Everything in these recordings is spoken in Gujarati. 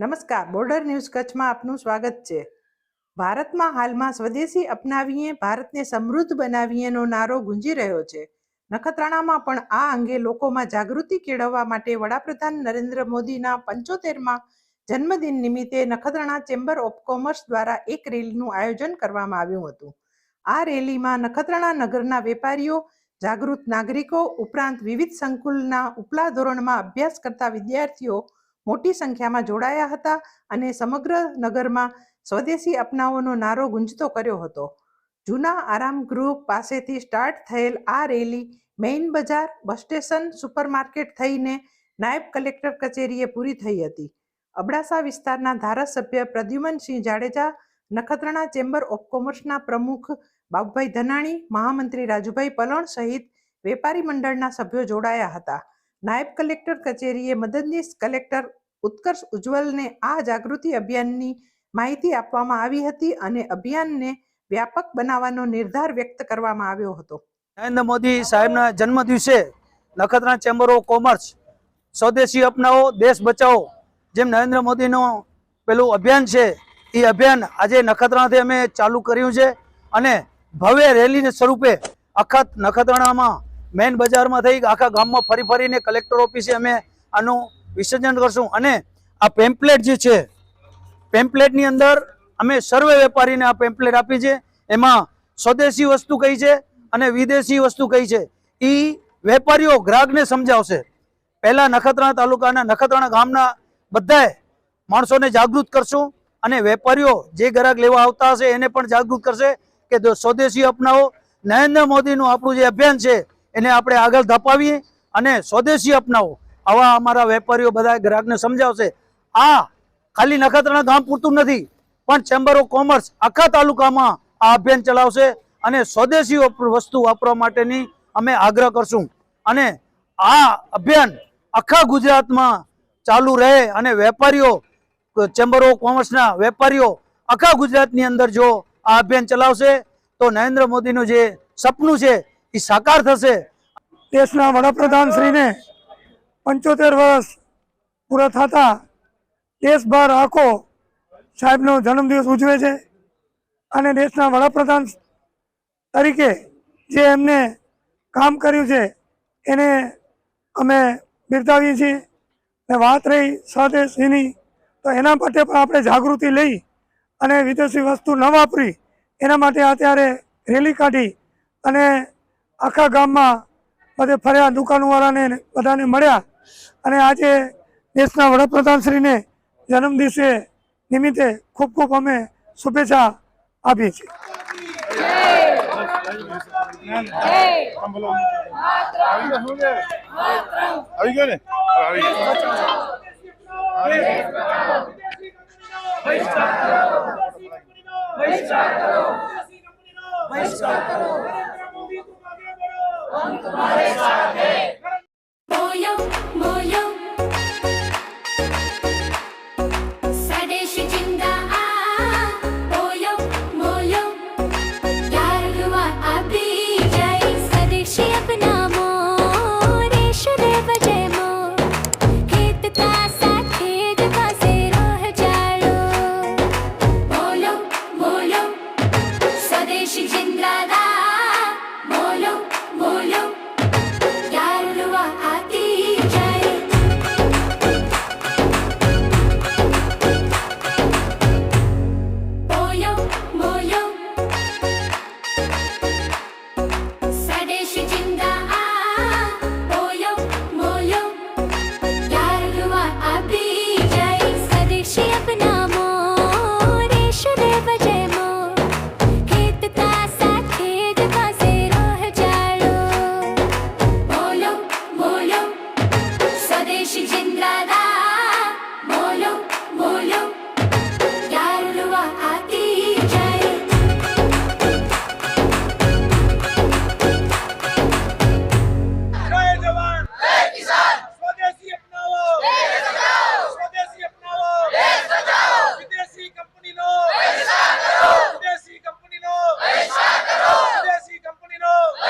નમસ્કાર, બોર્ડર ન્યૂઝ કચ્છમાં આપનું સ્વાગત છે. ભારતમાં હાલમાં સ્વદેશી અપનાવીએ, ભારતને સમૃદ્ધ બનાવીએનો નારો ગુંજી રહ્યો છે. નખત્રાણામાં પણ આ અંગે લોકોમાં જાગૃતિ કેળવવા માટે વડાપ્રધાન નરેન્દ્ર મોદીના પંચોતેરમાં જન્મદિન નિમિત્તે નખત્રાણા ચેમ્બર ઓફ કોમર્સ દ્વારા એક રેલીનું આયોજન કરવામાં આવ્યું હતું. આ રેલીમાં નખત્રાણા નગરના વેપારીઓ, જાગૃત નાગરિકો ઉપરાંત વિવિધ સંકુલના ઉપલા ધોરણમાં અભ્યાસ કરતા વિદ્યાર્થીઓ મોટી સંખ્યામાં જોડાયા હતા અને સમગ્ર નગરમાં સ્વદેશી અપનાવોનો નારો ગુંજતો કર્યો હતો. જૂના આરામ ગૃહ પાસેથી સ્ટાર્ટ થયેલ આ રેલી મેઇન બજાર, બસ સ્ટેશન, સુપરમાર્કેટ થઈને નાયબ કલેક્ટર કચેરીએ પૂરી થઈ હતી. અબડાસા વિસ્તારના ધારાસભ્ય પ્રદ્યુમનસિંહ જાડેજા, નખત્રાણા ચેમ્બર ઓફ કોમર્સના પ્રમુખ બાબુભાઈ ધનાણી, મહામંત્રી રાજુભાઈ પલણ સહિત વેપારી મંડળના સભ્યો જોડાયા હતા. નાયબ કલેક્ટર કચેરીએ મદદનીશ કલેક્ટર ઉત્કર્ષ ઉજ્જવલને આ જાગૃતિ અભિયાનની માહિતી આપવામાં આવી હતી અને અભિયાનને વ્યાપક બનાવવાનો નિર્ધાર વ્યક્ત કરવામાં આવ્યો હતો. નરેન્દ્ર મોદી સાહેબના જન્મ દિવસે નખત્રા ચેમ્બર ઓફ કોમર્સ સ્વદેશી અપનાવો, દેશ બચાવો, જેમ નરેન્દ્ર મોદીનો પેલું અભિયાન છે, એ અભિયાન આજે નખત્રાણાથી અમે ચાલુ કર્યું છે અને ભવ્ય રેલીને સ્વરૂપે અખત નખત્રાણામાં મેઇન બજારમાં થઈ આખા ગામમાં ફરી ફરીને કલેક્ટર ઓફિસે અમે આનું વિસર્જન કરશું. અને આ પેમ્પલેટ જે છે પેમ્પલેટની અંદર અમે સર્વે વેપારીને આ પેમ્પલેટ આપી છે. એમાં સ્વદેશી વસ્તુ કઈ છે અને વિદેશી વસ્તુ કઈ છે. એ વેપારીઓ ગ્રાહકને સમજાવશે. પહેલા નખત્રાણા તાલુકાના નખત્રાણા ગામના બધાએ માણસોને જાગૃત કરશું અને વેપારીઓ જે ગ્રાહક લેવા આવતા હશે એને પણ જાગૃત કરશે કે સ્વદેશી અપનાવો. નરેન્દ્ર મોદીનું આપણું જે અભિયાન છે એને આપણે આગળ ધપાવીએ અને સ્વદેશી અપનાવો. આવા અમારા વેપારીઓ બધા ગ્રાહકને સમજાવશે, આ ખાલી નખત્રાણા ગામ પૂરતું નથી, પણ ચેમ્બર ઓફ કોમર્સ આખા તાલુકામાં આ અભિયાન ચલાવશે અને સ્વદેશી વસ્તુ વાપરવા માટેની અમે આગ્રહ કરશું. અને આ અભિયાન આખા ગુજરાતમાં ચાલુ રહે અને વેપારીઓ, ચેમ્બર ઓફ કોમર્સના વેપારીઓ આખા ગુજરાતની અંદર જો આ અભિયાન ચલાવશે, તો નરેન્દ્ર મોદીનું જે સપનું છે એ સાકાર થશે. દેશના વડાપ્રધાન શ્રીને પંચોતેર વર્ષ પૂરા થતા દેશભર આખો સાહેબનો જન્મદિવસ ઉજવે છે અને દેશના વડાપ્રધાન તરીકે જે એમને કામ કર્યું છે, એને અમે બિરદાવીએ છીએ. ને વાત રહી સ્વદેશીની તો એના માટે પણ આપણે જાગૃતિ લઈ અને વિદેશી વસ્તુ ન વાપરી, એના માટે અત્યારે રેલી કાઢી અને આખા ગામમાં બધે ફર્યા દુકાનવાળાને બધાને મળ્યા. અને આજે દેશના વડાપ્રધાનશ્રીને જન્મદિવસે નિમિત્તે ખૂબ ખૂબ અમે શુભેચ્છા આપીએ છીએ. આવી ગયો ને? આવી ગયો. तुम्हारा DJ.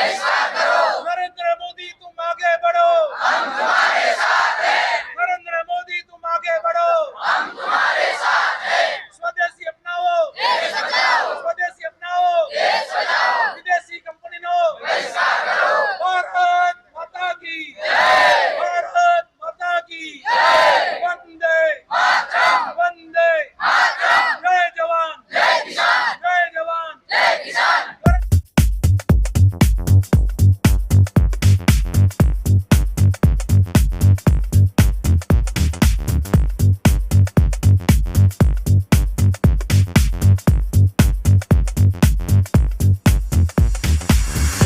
Praise